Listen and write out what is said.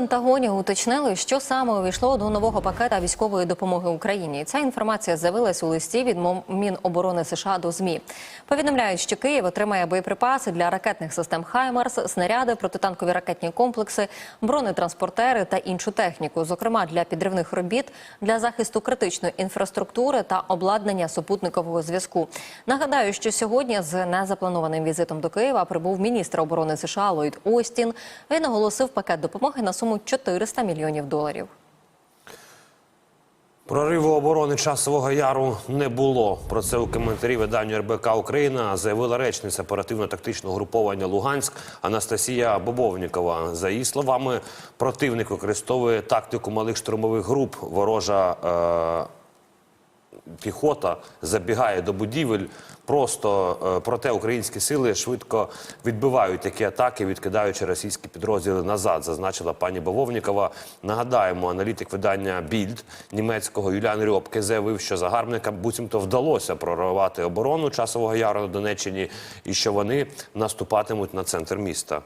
Пентагоні уточнили, що саме увійшло до нового пакета військової допомоги Україні. Ця інформація з'явилась у листі від Міноборони США до ЗМІ. Повідомляють, що Київ отримає боєприпаси для ракетних систем Хаймарс, снаряди, протитанкові ракетні комплекси, бронетранспортери та іншу техніку, зокрема для підривних робіт, для захисту критичної інфраструктури та обладнання супутникового зв'язку. Нагадаю, що сьогодні з незапланованим візитом до Києва прибув міністр оборони США Ллойд Остін. Він оголосив пакет допомоги на суму 400 мільйонів доларів. Прориву оборони часового яру не було. Про це у коментарі виданню РБК Україна заявила речниця оперативно-тактичного груповання Луганськ Анастасія Бобовнікова. За її словами, противник використовує тактику малих штурмових груп. Ворожа е, піхота забігає до будівель. Просто е, проте українські сили швидко відбивають такі атаки, відкидаючи російські підрозділи назад, зазначила пані Бавовнікова. Нагадаємо, аналітик видання Більд німецького Юліан Рьопке заявив, що загарбникам буцімто вдалося прорвати оборону часового яру на Донеччині і що вони наступатимуть на центр міста.